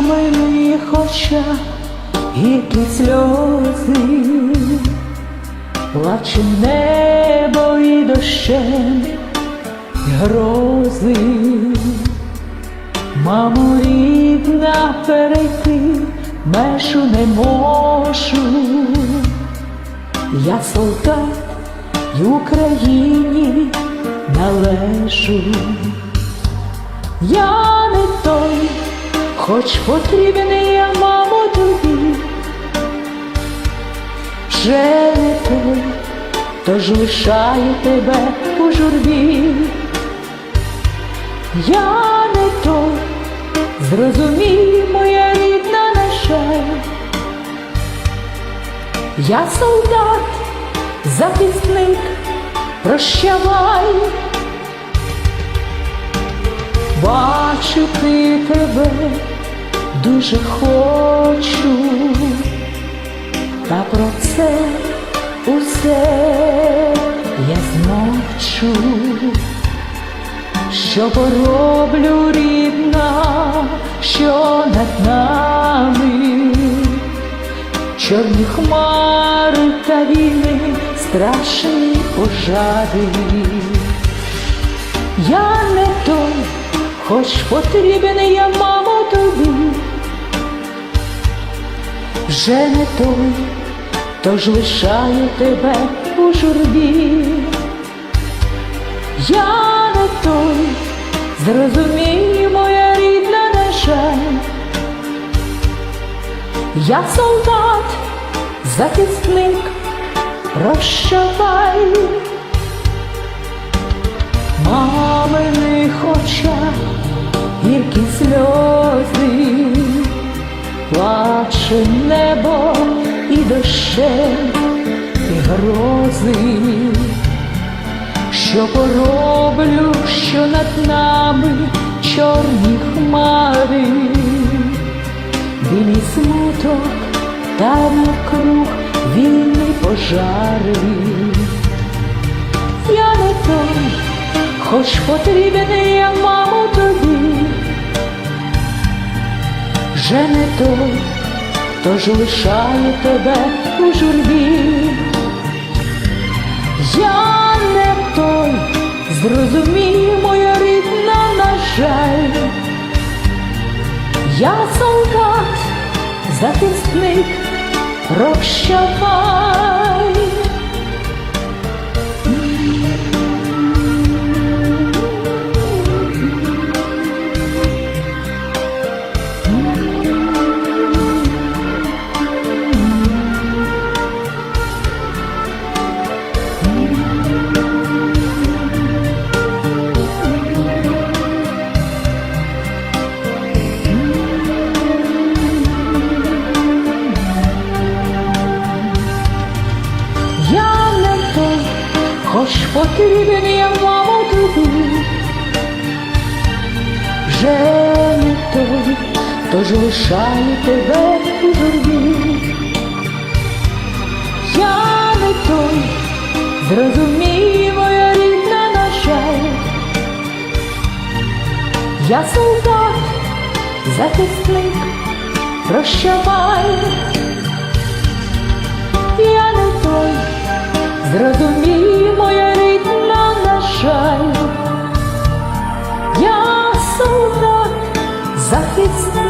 маминих очах гіркі сльози, плаче небо і дощем і грози. Мамо рідна перейти межу не можу. Я солдат і Україні належу. Я не той, хоч потрібний я, мамо, тобі. Вже не той, тож лишаю тебе у журбі. Я не той, зрозумій, моя рідна на жаль. Я солдат, захисник, прощавай. Бачити тебе дуже хочу, та про це усе я змовчу, що пороблю рідна, що над нами, чорні хмари та війни, страшні пожари. Я не той, хоч потрібен я, мамо, тобі. Вже не той, тож лишаю тебе у журбі. Я не той, зрозумій, моя рідна на жаль. Я солдат, захисник, прощавай. Маминих очах гіркі сльози, плаче небо і дощем, і грози, що пороблю, що над нами чорні хмари, білий смуток та навкруг війни пожари. Я не той, хоч потрібен я, мамо, тобі. Вже не той, тож лишаю тебе у журбі. Я не той, зрозумій, моя рідна, на жаль. Я солдат, захисник, прощавай. Хоч потрібен я, мамо, тобі. Вже не той, тож лишаю тебе у журбі. Я не той, зрозумій, моя рідна, на жаль. Я солдат, захисник, прощавай. Жаль. Я солдат, захисник,